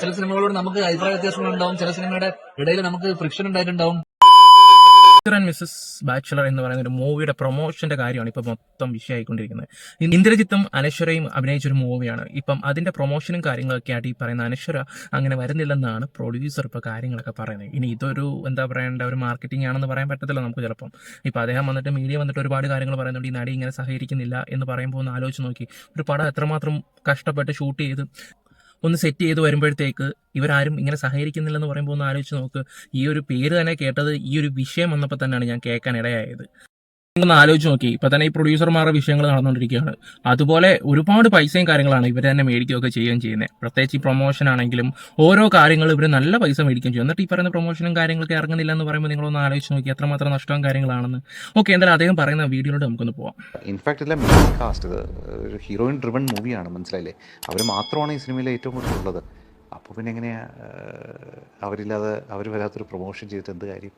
ചില സിനിമകളോട് നമുക്ക് അഭിപ്രായ വ്യത്യാസങ്ങളുണ്ടാവും. ചില സിനിമയുടെ ഇടയിൽ നമുക്ക് ഫ്രിക്ഷൻ ഉണ്ടായിട്ടുണ്ടാവും. മിസ്റ്റർ ആൻഡ് മിസ്സസ് ബാച്ചുലർ എന്ന് പറയുന്ന ഒരു മൂവിയുടെ പ്രൊമോഷന്റെ കാര്യമാണ് ഇപ്പൊ മൊത്തം വിഷയമായിക്കൊണ്ടിരിക്കുന്നത് ഇന്ദ്രജിത്തും അനശ്വരയും അഭിനയിച്ച ഒരു മൂവിയാണ് ഇപ്പം അതിന്റെ പ്രൊമോഷനും കാര്യങ്ങളൊക്കെ ആയിട്ട് ഈ പറയുന്ന അനശ്വര അങ്ങനെ വരുന്നില്ലെന്നാണ് പ്രൊഡ്യൂസർ ഇപ്പൊ കാര്യങ്ങളൊക്കെ പറയുന്നത്. ഇനി ഇതൊരു എന്താ പറയേണ്ട ഒരു മാർക്കറ്റിംഗ് ആണെന്ന് പറയാൻ പറ്റത്തില്ല നമുക്ക് ചിലപ്പം. ഇപ്പൊ അദ്ദേഹം വന്നിട്ട് മീഡിയ വന്നിട്ട് ഒരുപാട് കാര്യങ്ങൾ പറയുന്നുണ്ട്. ഈ നടി ഇങ്ങനെ സഹകരിക്കുന്നില്ല എന്ന് പറയുമ്പോൾ ഒന്ന് ആലോചിച്ച് നോക്കി. ഒരു പടം എത്രമാത്രം കഷ്ടപ്പെട്ട് ഷൂട്ട് ചെയ്ത് ഒന്ന് സെറ്റ് ചെയ്ത് വരുമ്പോഴത്തേക്ക് ഇവരാരും ഇങ്ങനെ സഹകരിക്കുന്നില്ലെന്ന് പറയുമ്പോൾ ഒന്ന് ആലോചിച്ച് നോക്ക്. ഈ ഒരു പേര് തന്നെ കേട്ടത് ഈ ഒരു വിഷയം വന്നപ്പോൾ തന്നെയാണ് ഞാൻ കേൾക്കാൻ ഇടയായത്. നിങ്ങളൊന്ന് ആലോചിച്ച് നോക്കി. ഇപ്പൊ തന്നെ ഈ പ്രൊഡ്യൂസർമാരുടെ വിഷയങ്ങൾ നടന്നുകൊണ്ടിരിക്കുകയാണ്. അതുപോലെ ഒരുപാട് പൈസയും കാര്യങ്ങളാണ് ഇവർ തന്നെ മേടിക്കുകയൊക്കെ ചെയ്യുകയും ചെയ്യുന്നത് പ്രത്യേകിച്ച് ഈ പ്രൊമോഷൻ ആണെങ്കിലും ഓരോ കാര്യങ്ങളും ഇവർ നല്ല പൈസ മേടിക്കുകയും ചെയ്യും. എന്നിട്ട് ഈ പറയുന്ന പ്രൊമോഷനും കാര്യങ്ങളൊക്കെ ഇറങ്ങുന്നില്ല എന്ന് പറയുമ്പോൾ നിങ്ങളൊന്ന് ആലോചിച്ച് നോക്കി എത്രമാത്രം നഷ്ടവും കാര്യങ്ങളാണെന്ന്. ഓക്കെ എന്തായാലും അദ്ദേഹം പറയുന്ന വീഡിയോയിലൂടെ നമുക്കൊന്ന് പോവാം. ഇൻഫാക്ട് ഇല്ല മെയിൻ കാസ്റ്റ് ഇത് ഒരു ഹീറോയിൻ ഡ്രിവൺ മൂവിയാണ് മനസ്സിലായില്ലേ? അവർ മാത്രമാണ് ഈ സിനിമയിൽ ഏറ്റവും കൂടുതൽ ഉള്ളത്. അപ്പോൾ പിന്നെ എങ്ങനെയാ ഏഹ്, അവരില്ലാതെ അവർ വരാത്തൊരു പ്രൊമോഷൻ ചെയ്തിട്ട് എന്ത് കാര്യം?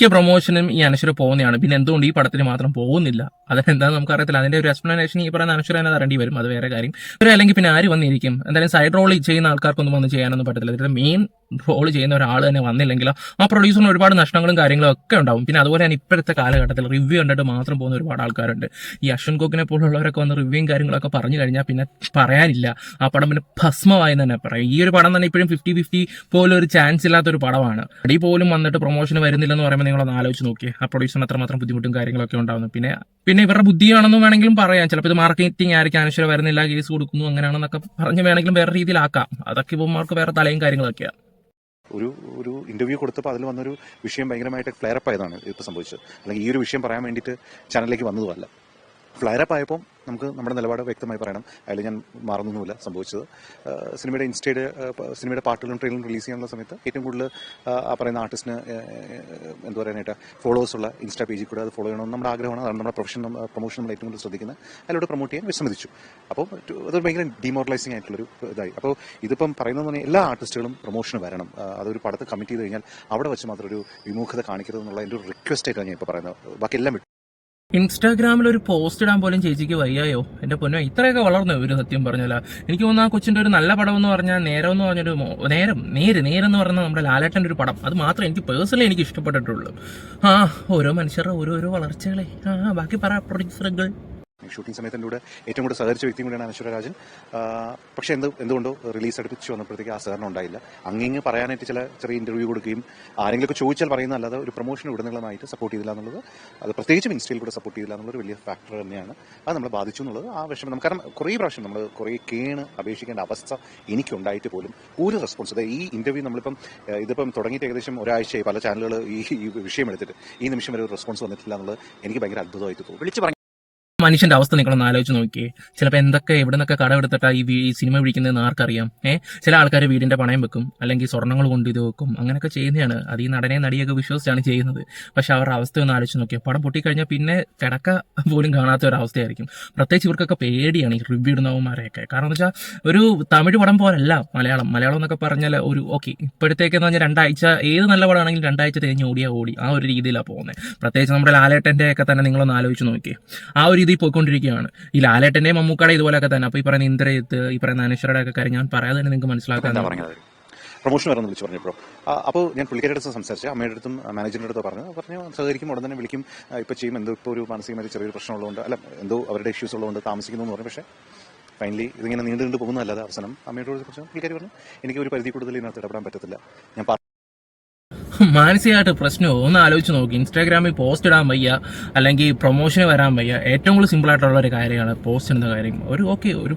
മിക്ക പ്രൊമോഷനും ഈ അനശ്വര പോകുന്നതാണ്. പിന്നെ എന്തുകൊണ്ട് ഈ പടത്തിന് മാത്രം പോകുന്നില്ല? അതെന്താന്ന് നമുക്ക് അറിയത്തില്ല അതിന്റെ ഒരു എക്സ്പ്ലനേഷൻ ഈ പറയുന്ന അനശ്വര തന്നെ തരേണ്ടി വരും. അത് വേറെ കാര്യം. അല്ലെങ്കിൽ പിന്നെ ആര് വന്നിരിക്കും? എന്തായാലും സൈഡ് റോൾ ചെയ്യുന്ന ആൾക്കാർക്കൊന്നും വന്ന് ചെയ്യാനൊന്നും പറ്റത്തില്ല. ഇതിന്റെ മെയിൻ റോൾ ചെയ്യുന്ന ഒരാൾ തന്നെ വന്നില്ലെങ്കിൽ ആ പ്രൊഡ്യൂസറിന് ഒരുപാട് നഷ്ടങ്ങളും കാര്യങ്ങളും ഒക്കെ ഉണ്ടാവും. പിന്നെ അതുപോലെ തന്നെ ഇപ്പോഴത്തെ കാലഘട്ടത്തിൽ റിവ്യൂ കണ്ടിട്ട് മാത്രം പോകുന്ന ഒരുപാട് ആൾക്കാരുണ്ട്. ഈ അശ്വൻ കോക്കിനെ പോലുള്ളവരൊക്കെ വന്ന് റിവ്യൂയും കാര്യങ്ങളൊക്കെ പറഞ്ഞു കഴിഞ്ഞാൽ പിന്നെ പറയാനില്ല. ആ പടം പിന്നെ ഭസ്മമായി തന്നെ പറയും. ഈ ഒരു പടം തന്നെ ഇപ്പോഴും ഫിഫ്റ്റി ഫിഫ്റ്റി പോലും ഒരു ചാൻസ് ഇല്ലാത്ത ഒരു പടമാണ്. അടി പോലും വന്നിട്ട് പ്രൊമോഷൻ വരുന്നില്ലെന്ന് പറയുമ്പോൾ നിങ്ങളൊന്ന് ആലോചിച്ച് നോക്കി ആ പ്രൊഡ്യൂസറിന് അത്രമാത്രം ബുദ്ധിമുട്ടും കാര്യങ്ങളൊക്കെ ഉണ്ടാവുന്നു. പിന്നെ പിന്നെ ഇവരുടെ ബുദ്ധിയാണെന്ന് വേണമെങ്കിലും പറയാം. ചിലപ്പോൾ ഇത് മാർക്കറ്റിംഗ് ആയിരിക്കും അനശ്വര വരുന്നില്ല കേസ് കൊടുക്കുന്നു അങ്ങനെയാണെന്നൊക്കെ പറഞ്ഞ് വേണമെങ്കിലും വേറെ രീതിയിലാക്കാം. അതൊക്കെ ഇവന്മാർക്ക് വേറെ തലയും കാര്യങ്ങളൊക്കെയാണ് ഒരു ഒരു ഇന്റർവ്യൂ കൊടുത്തപ്പോൾ അതിൽ വന്നൊരു വിഷയം ഭയങ്കരമായിട്ട് ഫ്ലെയറപ്പ് ആയതാണ് ഇപ്പോൾ സംഭവിച്ചത്. അല്ലെങ്കിൽ ഈ ഒരു വിഷയം പറയാൻ വേണ്ടിയിട്ട് ചാനലിലേക്ക് വന്നതുമല്ല ഫ്ലയറപ്പ് ആയപ്പോൾ നമുക്ക് നമ്മുടെ നിലപാട് വ്യക്തമായി പറയണം. അതിൽ ഞാൻ മാറുന്നൊന്നുമില്ല സംഭവിച്ചത്. സിനിമയുടെ ഇൻസ്റ്റയുടെ സിനിമയുടെ പാട്ടുകളും ട്രെയിലും റിലീസ് ചെയ്യാനുള്ള സമയത്ത് ഏറ്റവും കൂടുതൽ ആ, പറയുന്ന ആർട്ടിസ്റ്റിന് എന്താ പറയാനായിട്ട് ഫോളോവേഴ്സ് ഉള്ള ഇൻസ്റ്റാ പേജിൽ കൂടെ അത് ഫോളോ ചെയ്യണമെന്ന് നമ്മുടെ ആഗ്രഹമാണ്. അതാണ് നമ്മുടെ പ്രൊഫഷൻ പ്രൊമോഷൻ നമ്മൾ ഏറ്റവും കൂടുതൽ ശ്രദ്ധിക്കുന്നത്. അതിലൂടെ പ്രൊമോട്ട് ചെയ്യാൻ വിസമ്മതിച്ചു. അപ്പോൾ അതൊരു ഭയങ്കര ഡിമോറലൈസിങ് ആയിട്ടുള്ളൊരു ഇതായി. അപ്പോൾ ഇതിപ്പം പറയുന്നത് എല്ലാ ആർട്ടിസ്റ്റുകളും പ്രൊമോഷന് വരണം. അതൊരു പടത്ത് കമ്മിറ്റ് ചെയ്ത് കഴിഞ്ഞാൽ അവിടെ വെച്ച് മാത്രം ഒരു വിമുഖത കാണിക്കരുതെന്നുള്ള എന്റെ ഒരു റിക്വസ്റ്റ് ആയിട്ടാണ് ഞാൻ ഇപ്പോൾ പറയുന്നത്. ബാക്കി എല്ലാം ഇൻസ്റ്റാഗ്രാമിൽ ഒരു പോസ്റ്റ് ഇടാൻ പോലും ചേച്ചിക്ക് വയ്യായോ? എന്റെ പൊന്നോ ഇത്രയൊക്കെ വളർന്നു ഒരു സത്യം പറഞ്ഞല്ല എനിക്ക് തോന്നുന്നു ആ കൊച്ചിന്റെ ഒരു നല്ല പടം എന്ന് പറഞ്ഞാൽ നേരം എന്ന് പറഞ്ഞൊരു നേരം നേര് നേരെന്ന് പറഞ്ഞാൽ നമ്മുടെ ലാലേട്ടന്റെ ഒരു പടം. അത് മാത്രമേ എനിക്ക് പേഴ്സണലി എനിക്ക് ഇഷ്ടപ്പെട്ടിട്ടുള്ളൂ. ആ ഓരോ മനുഷ്യരുടെ ഓരോരോ വളർച്ചകളെ. ആ ബാക്കി പറ പ്രൊഡ്യൂസറുകൾ ഷൂട്ടിംഗ് സമയത്ത് കൂടെ ഏറ്റവും കൂടുതൽ സഹകരിച്ച വ്യക്തിയും കൂടിയാണ് അനശ്വര രാജൻ പക്ഷെ എന്ത് എന്തുകൊണ്ടോ റിലീസ് അടുപ്പിച്ച് വന്നപ്പോഴത്തേക്ക് ആ സഹകരണം ഉണ്ടായില്ല. അങ്ങിങ്ങ് പറയാനായിട്ട് ചില ചെറിയ ഇന്റർവ്യൂ കൊടുക്കുകയും ആരെങ്കിലുമൊക്കെ ചോദിച്ചാൽ പറയുന്നതല്ലാതെ ഒരു പ്രൊമോഷൻ ഉടനീളമായിട്ട് സപ്പോർട്ട് ചെയ്തില്ല എന്നുള്ളത് അത് പ്രത്യേകിച്ചും ഇൻസ്റ്റയിൽ കൂടെ സപ്പോർട്ട് ചെയ്തില്ല എന്നുള്ളൊരു വലിയ ഫാക്ടർ തന്നെയാണ്. അത് നമ്മളെ ബാധിച്ചു എന്നുള്ളത് ആ വിഷമം നമുക്ക് കാരണം കുറേ പ്രാവശ്യം നമ്മൾ കുറേ കേണ് അപേക്ഷിക്കേണ്ട അവസ്ഥ എനിക്കുണ്ടായിട്ട് പോലും ഒരു റെസ്പോൺസ് അതായത് ഈ ഇന്റർവ്യൂ നമ്മളിപ്പം ഇതിപ്പം തുടങ്ങിയിട്ട് ഏകദേശം ഒരാഴ്ചയായി പല ചാനലുകൾ ഈ വിഷയം എടുത്തിട്ട് ഈ നിമിഷം വരെ ഒരു റെസ്പോൺസ് വന്നിട്ടില്ല എന്നുള്ളത് എനിക്ക് ഭയങ്കര അത്ഭുതമായിട്ട് തോന്നുന്നു മനുഷ്യന്റെ അവസ്ഥ നിങ്ങളൊന്ന് ആലോചിച്ച് നോക്കിയേ. ചിലപ്പോൾ എന്തൊക്കെ എവിടെ നിന്നൊക്കെ കടമെടുത്തിട്ടാ ഈ സിനിമ പിടിക്കുന്നതെന്ന് ആർക്കറിയാം. ഏഹ് ചില ആൾക്കാർ വീടിന്റെ പണയം വെക്കും അല്ലെങ്കിൽ സ്വർണങ്ങൾ കൊണ്ട് ഇത് വെക്കും അങ്ങനെയൊക്കെ ചെയ്യുന്നതാണ്. അത് ഈ നടനെ നടിയൊക്കെ വിശ്വസിച്ചാണ് ചെയ്യുന്നത്. പക്ഷെ അവരുടെ അവസ്ഥ ഒന്ന് ആലോചിച്ച് നോക്കിയാൽ പടം പൊട്ടിക്കഴിഞ്ഞാൽ പിന്നെ കിടക്ക പോലും കാണാത്ത ഒരു അവസ്ഥയായിരിക്കും. പ്രത്യേകിച്ച് ഇവർക്കൊക്കെ പേടിയാണ് ഈ റിവ്യൂ ഇടുന്നവന്മാരെയൊക്കെ. കാരണം എന്ന് വെച്ചാൽ ഒരു തമിഴ് പടം പോലല്ല മലയാളം. മലയാളം എന്നൊക്കെ പറഞ്ഞാൽ ഒരു ഓക്കെ ഇപ്പോഴത്തേക്കെന്ന് പറഞ്ഞാൽ രണ്ടാഴ്ച ഏത് നല്ല പടമാണെങ്കിലും രണ്ടാഴ്ച തേഞ്ഞ് ഓടിയാ ഓടി. ആ ഒരു രീതിയിലാണ് പോകുന്നത് പ്രത്യേകിച്ച് നമ്മുടെ ലാലേട്ടന്റെ ഒക്കെ തന്നെ നിങ്ങളൊന്ന് ആലോചിച്ച് നോക്കിയേ. ആ ഒരു രീതിയിൽ പോയിക്കൊണ്ടിരിക്കുകയാണ്. ഈ ലാലേട്ടന്റെ മമ്മൂക്കയുടെ ഇതുപോലെയൊക്കെ തന്നെ. അപ്പോൾ ഈ പറയുന്ന ഇന്ദ്രയത്ത് ഈ പറയുന്ന അനശ്വരയുടെ ഒക്കെ കാര്യം ഞാൻ പറയാതെ തന്നെ നിങ്ങൾക്ക് മനസ്സിലാക്കാൻ പ്രൊമോഷൻ വരണം വിളിച്ചു പറഞ്ഞപ്പോൾ. അപ്പോൾ ഞാൻ പുള്ളിക്കാരുടെ അടുത്ത് സംസാരിച്ചു അമ്മയുടെ അടുത്തും മാനേജറിന്റെ അടുത്ത് പറഞ്ഞു. പറഞ്ഞു സഹകരിക്കും ഉടൻ തന്നെ വിളിക്കും. ഇപ്പോൾ ചെയ്യും. എന്തോ ഇപ്പോൾ ഒരു മാനസികമായി ചെറിയൊരു പ്രശ്നമുള്ളതുകൊണ്ട് അല്ല എന്തോ അവരുടെ ഇഷ്യൂസ് ഉള്ളതുകൊണ്ട് താമസിക്കുന്നു എന്ന് പറഞ്ഞു. പക്ഷേ ഫൈനലി ഇതിങ്ങനെ നീണ്ടു നീണ്ടു പോകുന്നതല്ലാതെ അവസാനം അമ്മയോട് കുറച്ച് പുള്ളിക്കാരി പറഞ്ഞു എനിക്ക് ഒരു പരിധി കൂടുതൽ ഇതിനകത്ത് ഇടപെടാൻ പറ്റത്തില്ല. ഞാൻ മാനസികമായിട്ട് പ്രശ്നമോ? ഒന്ന് ആലോചിച്ച് നോക്കി. ഇൻസ്റ്റാഗ്രാമിൽ പോസ്റ്റ് ഇടാൻ വയ്യ അല്ലെങ്കിൽ പ്രൊമോഷന് വരാൻ വയ്യ. ഏറ്റവും കൂടുതൽ സിമ്പിൾ ആയിട്ടുള്ള ഒരു കാര്യമാണ് പോസ്റ്റ് ഇടുന്ന കാര്യം. ഒരു ഓക്കെ ഒരു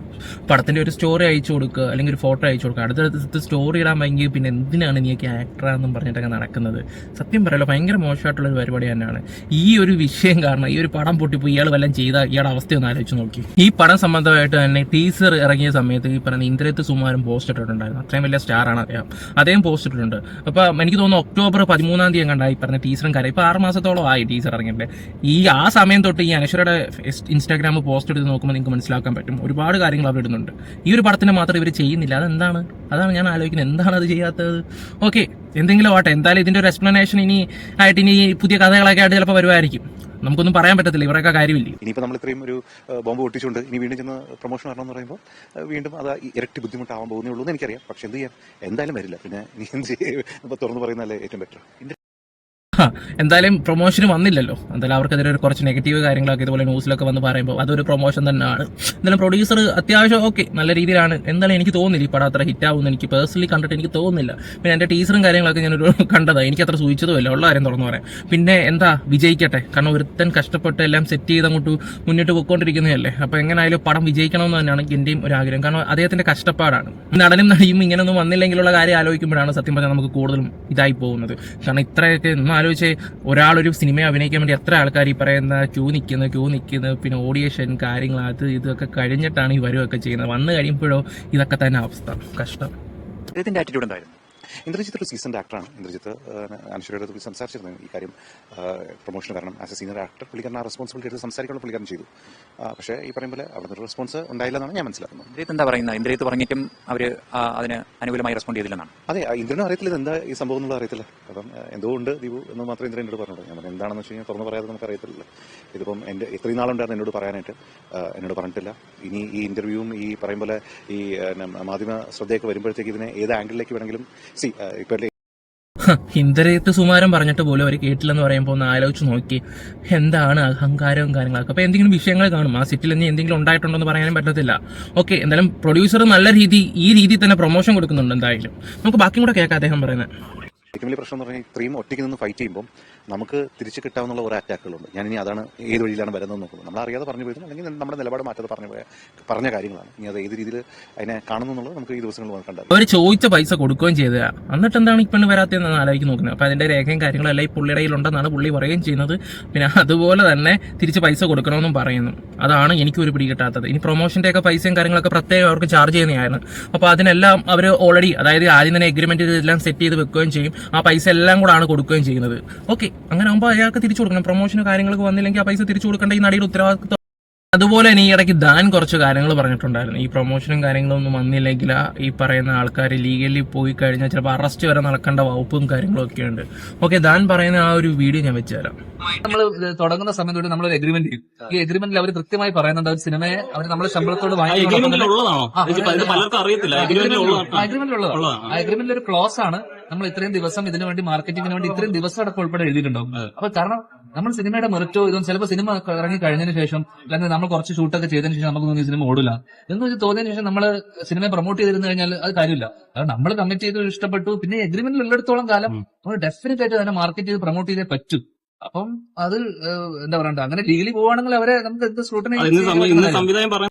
പടത്തിന്റെ ഒരു സ്റ്റോറി അയച്ചു കൊടുക്കുക അല്ലെങ്കിൽ ഒരു ഫോട്ടോ അയച്ചു കൊടുക്കുക. അടുത്തടുത്ത് സ്റ്റോറി ഇടാൻ വയ്യെങ്കിൽ പിന്നെ എന്തിനാണ് നീയൊക്കെ ആക്ടറാണെന്നും പറഞ്ഞിട്ടൊക്കെ നടക്കുന്നത്? സത്യം പറയല്ലോ ഭയങ്കര മോശമായിട്ടുള്ള ഒരു പരിപാടി തന്നെയാണ്. ഈ ഒരു വിഷയം കാരണം ഈ ഒരു പടം പൊട്ടിപ്പോയി ഇയാൾ വല്ലതും ചെയ്ത ഇയാളുടെ അവസ്ഥ ഒന്ന് ആലോചിച്ച് നോക്കി. ഈ പടം സംബന്ധമായിട്ട് തന്നെ ടീസർ ഇറങ്ങിയ സമയത്ത് ഈ പറഞ്ഞ ഇന്ദ്രത്ത് സുമാരും പോസ്റ്റ് ഇട്ടിട്ടുണ്ടായിരുന്നു. അത്രയും വലിയ സ്റ്റാറാണ് അദ്ദേഹം അദ്ദേഹം പോസ്റ്റ് ഇട്ടിട്ടുണ്ട്. അപ്പൊ എനിക്ക് തോന്നുന്നു ഒക്ടോബർ പതിമൂന്നാം തീയതി കണ്ടായി പറഞ്ഞ ടീച്ചറും കാര്യം. ഇപ്പൊ ആറ് മാസത്തോളം ആയി ടീച്ചർ ഇറങ്ങിയിട്ട് ഈ ആ സമയം തൊട്ട് ഈ അനശ്വരയുടെ ഇൻസ്റ്റാഗ്രാം പോസ്റ്റ് എടുത്ത് നോക്കുമ്പോൾ നിങ്ങൾക്ക് മനസ്സിലാക്കാൻ പറ്റും. ഒരുപാട് കാര്യങ്ങൾ അവർ ഇടുന്നുണ്ട്. ഈ ഒരു പടത്തിന് മാത്രം ഇവർ ചെയ്യുന്നില്ല. അതെന്താണ്? അതാണ് ഞാൻ ആലോചിക്കുന്നത്. എന്താണ് അത് ചെയ്യാത്തത്? ഓക്കെ എന്തെങ്കിലും ആട്ടെ എന്തായാലും ഇതിന്റെ ഒരു എക്സ്പ്ലനേഷൻ ഇനി ആയിട്ട് ഇനി പുതിയ കഥകളൊക്കെ ആയിട്ട് ചിലപ്പോൾ വരുമായിരിക്കും. നമുക്കൊന്നും പറയാൻ പറ്റത്തില്ല ഇവരൊക്കെ കാര്യമില്ല? ഇനിയിപ്പോൾ നമ്മൾ ഇത്രയും ഒരു ബോംബ് പൊട്ടിച്ചുകൊണ്ട് ഇനി വീണ്ടും ചെന്ന് പ്രൊമോഷൻ വരണമെന്ന് പറയുമ്പോൾ വീണ്ടും അത് ഇരട്ടി ബുദ്ധിമുട്ടാവാൻ പോകുന്നേ ഉള്ളൂ എന്ന് എനിക്കറിയാം. പക്ഷെ എന്ത് ചെയ്യാം? എന്തായാലും വരില്ല. പിന്നെ ഇനി എന്ത് ചെയ്യും? ഇപ്പോൾ തുറന്ന് പറയുന്നതല്ലേ ഏറ്റവും ബെറ്റർ എന്തായാലും പ്രൊമോഷന് വന്നില്ലല്ലോ. എന്തായാലും അവർക്കെതിരെ ഒരു കുറച്ച് നെഗറ്റീവ് കാര്യങ്ങളൊക്കെ ഇതുപോലെ ന്യൂസിലൊക്കെ വന്ന് പറയുമ്പോൾ അതൊരു പ്രൊമോഷൻ തന്നെയാണ്. എന്തായാലും പ്രൊഡ്യൂസർ അത്യാവശ്യം ഓക്കെ നല്ല രീതിയിലാണ്. എന്തായാലും എനിക്ക് തോന്നുന്നില്ല ഈ പടം അത്ര ഹിറ്റ് ആവുമെന്ന് എനിക്ക് പേഴ്സണലി കണ്ടിട്ട് എനിക്ക് തോന്നുന്നില്ല. പിന്നെ എന്റെ ടീച്ചറും കാര്യങ്ങളൊക്കെ ഞാനൊരു കണ്ടതാണ് എനിക്ക് അത്ര സൂചിച്ചതുമില്ല. ഉള്ള കാര്യം തുറന്നു പറയാം. പിന്നെ എന്താ? വിജയിക്കട്ടെ. കാരണം ഒരുത്തൻ കഷ്ടപ്പെട്ട് എല്ലാം സെറ്റ് ചെയ്ത് അങ്ങോട്ട് മുന്നോട്ട് പോയിക്കൊണ്ടിരിക്കുന്നതല്ലേ. അപ്പോൾ എങ്ങനെയായാലും പടം വിജയിക്കണമെന്ന് തന്നെയാണ് എന്റെയും ഒരു ആഗ്രഹം. കാരണം അദ്ദേഹത്തിന്റെ കഷ്ടപ്പാടാണ്. നടനും നടിയും ഇങ്ങനെയൊന്നും വന്നില്ലെങ്കിലുള്ള കാര്യം ആലോചിക്കുമ്പോഴാണ് സത്യം പറഞ്ഞാൽ നമുക്ക് കൂടുതലും ഇതായി പോകുന്നത്. കാരണം ഇത്രയൊക്കെ ഒന്ന് ആലോചിച്ച് ഒരാളൊരു സിനിമ അഭിനയിക്കാൻ വേണ്ടി എത്ര ആൾക്കാർ ഈ പറയുന്ന ക്യൂ നിൽക്കുന്നു ക്യൂ നിൽക്കുന്നു പിന്നെ ഓഡിയേഷൻ കാര്യങ്ങൾ അത് ഇതൊക്കെ കഴിഞ്ഞിട്ടാണ് ഈ വരുമൊക്കെ ചെയ്യുന്നത്. വന്നു കഴിയുമ്പോഴോ ഇതൊക്കെ തന്നെ അവസ്ഥ. കഷ്ടം. ആറ്റിറ്റ്യൂഡ് എന്തായിരുന്നു? ഇന്ദ്രജിത്ത് ഒരു സീസൺ ആക്ടറാണ് ഇന്ദ്രജിത്ത് അനുശ്വരയുടെ സംസാരിച്ചിരുന്നു ഈ കാര്യം. പ്രൊമോഷൻ കാരണം ആസ് എ സീനിയർ ആക്ടർ പുള്ളിക്കാരൻ ആ റെസ്പോൺസിബിലിറ്റി എടുത്ത് സംസാരിക്കാനുള്ള പുള്ളിക്കാരൻ ചെയ്തു. പക്ഷേ ഈ പറയുമ്പോൾ അവിടുന്ന് അവിടെ ഒരു റെസ്പോൺസ് ഉണ്ടായില്ല എന്നാണ് ഞാൻ മനസ്സിലാക്കുന്നത്. ഇന്ദ്രജിത്ത് എന്താ പറയുന്നത്? ഇന്ദ്രജിത്ത് പറഞ്ഞിട്ടും അവർ അതിന് അനുകൂലമായി റെസ്പോണ്ട് ചെയ്തില്ലെന്നാണ്. അതെ ഇന്ദ്രനും അറിയത്തില്ല എന്താ ഈ സംഭവം എന്നുള്ളത് അറിയത്തില്ല. അപ്പം എന്തോ ഉണ്ട് ദീപു എന്ന് മാത്രം ഇന്ദ്രൻ എന്നോട് പറഞ്ഞോളൂ ഞാൻ പറഞ്ഞു, എന്താണെന്ന് വെച്ച് കഴിഞ്ഞാൽ തുറന്ന് പറയാതെ നമുക്ക് അറിയത്തില്ല ഇതിപ്പം എന്റെ ഇത്രയും നാളുണ്ടായിരുന്നു എന്നോട് പറയാനായിട്ട്. എന്നോട് പറഞ്ഞിട്ടില്ല. ഇനി ഈ ഇന്റർവ്യൂവും ഈ പറയും പോലെ ഈ മാധ്യമ ശ്രദ്ധയൊക്കെ വരുമ്പോഴത്തേക്ക് ഇതിനെ ഏത് ആംഗിളിലേക്ക് വേണമെങ്കിലും സി ഇപ്പം ഹിന്ദരത്ത് സുമാരം പറഞ്ഞിട്ട് പോലും അവർ കേട്ടില്ലെന്ന് പറയുമ്പോൾ ഒന്ന് ആലോചിച്ച് നോക്കി. എന്താണ് അഹങ്കാരവും കാര്യങ്ങളൊക്കെ? അപ്പോൾ എന്തെങ്കിലും വിഷയങ്ങൾ കാണും. ആ സിറ്റിൽ ഇനി എന്തെങ്കിലും ഉണ്ടായിട്ടുണ്ടോ എന്ന് പറയാനും പറ്റത്തില്ല. ഓക്കെ എന്തായാലും പ്രൊഡ്യൂസർ നല്ല രീതി ഈ രീതിയിൽ തന്നെ പ്രൊമോഷൻ കൊടുക്കുന്നുണ്ട് എന്തായാലും. നമുക്ക് ബാക്കി കൂടെ കേൾക്കാം അദ്ദേഹം പറയുന്നത്. വലിയ പ്രശ്നം എന്ന് പറഞ്ഞാൽ ഇത്രയും ഒറ്റയ്ക്ക് നിന്ന് ഫൈറ്റ് ചെയ്യുമ്പോൾ നമുക്ക് തിരിച്ച് കിട്ടാവുന്ന ഒരു അറ്റാക്കുകളുണ്ട് ഞാൻ ഇനി അതാണ് ഏത് വഴിയിലാണ് വരുന്നത് നോക്കുന്നത്. നമ്മൾ അറിയാതെ പറഞ്ഞു പോയത് അല്ലെങ്കിൽ നമ്മുടെ നിലപാട് മാറ്റാതെ പറഞ്ഞു പോയ പറഞ്ഞ കാര്യങ്ങളാണ്. ഇനി അത് ഏത് രീതിയിൽ അതിനെ കാണുന്നു എന്നുള്ളത് നമുക്ക് ഈ ദിവസങ്ങളിൽ കണ്ടത് അവർ ചോദിച്ച പൈസ കൊടുക്കുകയും ചെയ്തതാ. എന്നിട്ട് എന്താണ് ഈ പെണ്ണ് വരാത്തതെന്നാണ് ആലോചിച്ച് നോക്കുന്നത്. അപ്പോൾ അതിന്റെ രേഖയും കാര്യങ്ങളെല്ലാം ഈ പുള്ളിയുടെ കയ്യിലുണ്ടെന്നാണ് പുള്ളി പറയുകയും ചെയ്യുന്നത്. പിന്നെ അതുപോലെ തന്നെ തിരിച്ച് പൈസ കൊടുക്കണമെന്നും പറയുന്നു. അതാണ് എനിക്ക് ഒരു പിടി കിട്ടാത്തത് ഇനി പ്രൊമോഷന്റെ ഒക്കെ പൈസയും കാര്യങ്ങളൊക്കെ പ്രത്യേകം അവർക്ക് ചാർജ് ചെയ്യുന്നതായിരുന്നു അപ്പോൾ അതിനെല്ലാം അവർ ഓൾറെഡി അതായത് ആദ്യം തന്നെ എഗ്രിമെന്റ് ഇതെല്ലാം സെറ്റ് ചെയ്ത് വെക്കുകയും ചെയ്യും. ആ പൈസ എല്ലാം കൂടെ ആണ് കൊടുക്കുകയും ചെയ്യുന്നത്. ഓക്കെ അങ്ങനെ ആകുമ്പോൾ അയാൾക്ക് തിരിച്ചു കൊടുക്കണം. പ്രൊമോഷനും കാര്യങ്ങൾക്ക് വന്നില്ലെങ്കിൽ ആ പൈസ തിരിച്ചു കൊടുക്കേണ്ട ഈ നടിയുടെ ഉത്തരവാദിത്വം അതുപോലെ തന്നെ ഈ ഇടയ്ക്ക് ദാൻ കുറച്ച് കാര്യങ്ങൾ പറഞ്ഞിട്ടുണ്ടായിരുന്നു. ഈ പ്രൊമോഷനും കാര്യങ്ങളൊന്നും വന്നില്ലെങ്കിൽ ആ ഈ പറയുന്ന ആൾക്കാർ ലീഗലി പോയി കഴിഞ്ഞാൽ ചിലപ്പോൾ അറസ്റ്റ് വരെ നടക്കേണ്ട വകുപ്പും കാര്യങ്ങളും ഒക്കെ ഉണ്ട് ഓക്കെ ദാൻ പറയുന്ന ആ ഒരു വീഡിയോ ഞാൻ വെച്ചുതരാം. നമ്മൾ തുടങ്ങുന്ന സമയം തൊട്ട് നമ്മളൊരു എഗ്രിമെന്റ് ചെയ്യും. ഈ എഗ്രിമെന്റിൽ അവർ കൃത്യമായി പറയുന്നുണ്ട് ഒരു സിനിമയെ അവർ നമ്മളെ ശമ്പളത്തോട് അറിയത്തില്ല. എഗ്രിമെന്റിൽ. ഒരു ക്ലോസ് ആണ്. നമ്മൾ ഇത്രയും ദിവസം ഇതിനു വേണ്ടി മാർക്കറ്റിംഗിന് വേണ്ടി ഇത്രയും ദിവസം അടക്കം ഉൾപ്പെടെ എഴുതിയിട്ടുണ്ടാവും. അപ്പൊ കാരണം നമ്മൾ സിനിമയുടെ മെറിറ്റോ ഇതും ചിലപ്പോൾ സിനിമ ഇറങ്ങി കഴിഞ്ഞതിന് ശേഷം അല്ലെങ്കിൽ നമ്മൾ കുറച്ച് ഷൂട്ടൊക്കെ ചെയ്തതിന് ശേഷം നമുക്ക് തോന്നിയ ഈ സിനിമ ഓടില്ല. എന്ന് വെച്ച് തോന്നിയതിന് ശേഷം നമ്മൾ സിനിമയെ പ്രൊമോട്ട് ചെയ്തിരുന്നു കഴിഞ്ഞാൽ അത് കാര്യമില്ല. അത് നമ്മൾ കമ്മിറ്റ് ചെയ്ത് ഇഷ്ടപ്പെട്ടു. പിന്നെ എഗ്രിമെന്റിൽ ഉള്ളിടത്തോളം കാലം നമ്മൾ ഡെഫിനറ്റ് ആയിട്ട് തന്നെ മാർക്കറ്റ് ചെയ്ത് പ്രൊമോട്ട് ചെയ്തേ പറ്റൂ. അപ്പം അത് എന്താ പറയണ്ട അങ്ങനെ ലീഗലി പോവാണെങ്കിൽ അവരെ നമുക്ക് എന്ത് സംവിധാനം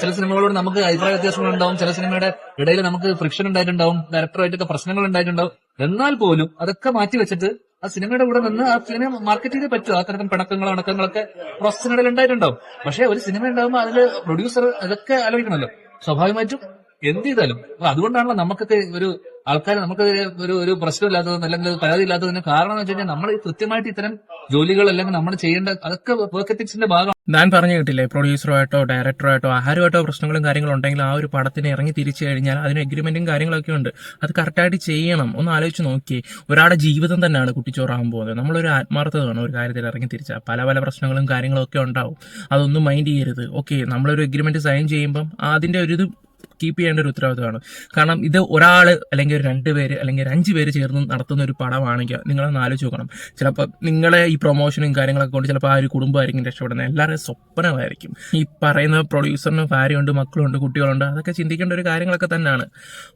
ചില സിനിമകളോട് നമുക്ക് അഭിപ്രായ വ്യത്യാസങ്ങൾ ഉണ്ടാവും. ചില സിനിമയുടെ ഇടയിൽ നമുക്ക് ഫ്രിക്ഷൻ ഉണ്ടായിട്ടുണ്ടാവും. ഡയറക്ടറായിട്ടൊക്കെ പ്രശ്നങ്ങൾ ഉണ്ടായിട്ടുണ്ടാവും. എന്നാൽ പോലും അതൊക്കെ മാറ്റി വെച്ചിട്ട് ആ സിനിമയുടെ കൂടെ നിന്ന് ആ സിനിമ മാർക്കറ്റ് ചെയ്തേ പറ്റൂ. അത്തരത്തിൽ തരത്തിൽ പിണക്കങ്ങളും അണക്കങ്ങളൊക്കെ പ്രോസസ്സിനിടയിൽ ഉണ്ടായിട്ടുണ്ടാവും. പക്ഷെ ഒരു സിനിമ ഉണ്ടാകുമ്പോൾ അതിൽ പ്രൊഡ്യൂസർ അതൊക്കെ ആലോചിക്കണമല്ലോ. സ്വാഭാവികമായിട്ടും എന്ത് ചെയ്താലും അതുകൊണ്ടാണല്ലോ നമുക്കൊക്കെ ഒരു ആൾക്കാർ നമുക്ക് ഒരു ഒരു പ്രശ്നമില്ലാത്തതെന്ന് അല്ലെങ്കിൽ പരാതി ഇല്ലാത്തതിന് കാരണം എന്ന് വെച്ച് കഴിഞ്ഞാൽ നമ്മൾ കൃത്യമായിട്ട് ഇത്തരം ജോലികൾ അല്ലെങ്കിൽ നമ്മൾ ചെയ്യേണ്ട അതൊക്കെ വർക്ക് എത്തിക്സിന്റെ ഭാഗം ഞാൻ പറഞ്ഞു കിട്ടില്ലേ ഡയറക്ടറോ ഡയറക്ടറായിട്ടോ ആരുമായിട്ടോ പ്രശ്നങ്ങളും കാര്യങ്ങളും ഉണ്ടെങ്കിൽ ആ ഒരു പടത്തിന് ഇറങ്ങി തിരിച്ചു കഴിഞ്ഞാൽ അതിന് എഗ്രിമെന്റും കാര്യങ്ങളൊക്കെ ഉണ്ട്. അത് കറക്റ്റായിട്ട് ചെയ്യണം. ഒന്ന് ആലോചിച്ച് നോക്കി ഒരാളുടെ ജീവിതം തന്നെയാണ് കുട്ടിച്ചോറാകാൻ പോകുന്നത്. നമ്മളൊരു ആത്മാർത്ഥത വേണം ഒരു കാര്യത്തിൽ ഇറങ്ങി തിരിച്ചാൽ. പല പല പ്രശ്നങ്ങളും കാര്യങ്ങളും ഒക്കെ ഉണ്ടാവും. അതൊന്നും മൈൻഡ് ചെയ്യരുത്. ഓക്കെ നമ്മളൊരു എഗ്രിമെന്റ് സൈൻ ചെയ്യുമ്പം അതിന്റെ ഒരു ഇത് കീപ്പ് ചെയ്യേണ്ട ഒരു ഉത്തരവാദിത്തമാണ് കാരണം ഇത് ഒരാൾ അല്ലെങ്കിൽ ഒരു രണ്ട് പേര് അല്ലെങ്കിൽ അഞ്ച് പേര് ചേർന്ന് നടത്തുന്ന ഒരു പടമാണെങ്കിൽ നിങ്ങളൊന്ന് ആലോചിച്ച് നോക്കണം. ചിലപ്പോൾ നിങ്ങളെ ഈ പ്രൊമോഷനും കാര്യങ്ങളൊക്കെ കൊണ്ട് ചിലപ്പോൾ ആ ഒരു കുടുംബമായിരിക്കും രക്ഷപ്പെടുന്നത്. എല്ലാവരുടെയും സ്വപ്നമായിരിക്കും. ഈ പറയുന്ന പ്രൊഡ്യൂസറിന് ഭാര്യയുണ്ട് മക്കളുണ്ട് കുട്ടികളുണ്ട് അതൊക്കെ ചിന്തിക്കേണ്ട ഒരു കാര്യങ്ങളൊക്കെ തന്നെയാണ്.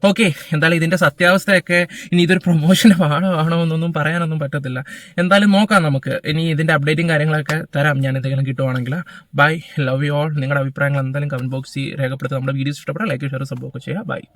ഓക്കെ എന്തായാലും ഇതിന്റെ സത്യാവസ്ഥയൊക്കെ ഇനി ഇതൊരു പ്രൊമോഷന്റെ ഭാഗമാണോ എന്നൊന്നും പറയാനൊന്നും പറ്റത്തില്ല. എന്തായാലും നോക്കാം നമുക്ക്. ഇനി ഇതിന്റെ അപ്ഡേറ്റും കാര്യങ്ങളൊക്കെ തരാം. ഞാൻ എന്തെങ്കിലും കിട്ടുവാണെങ്കിൽ. ബൈ ലവ് യു ഓൾ നിങ്ങളുടെ അഭിപ്രായങ്ങൾ എന്തായാലും കമന്റ് ബോക്സിൽ രേഖപ്പെടുത്തുക. നമ്മുടെ വീഡിയോസ് ഇഷ്ടപ്പെട്ടാൽ ലൈക്ക് ढेरों सब कुछ बाई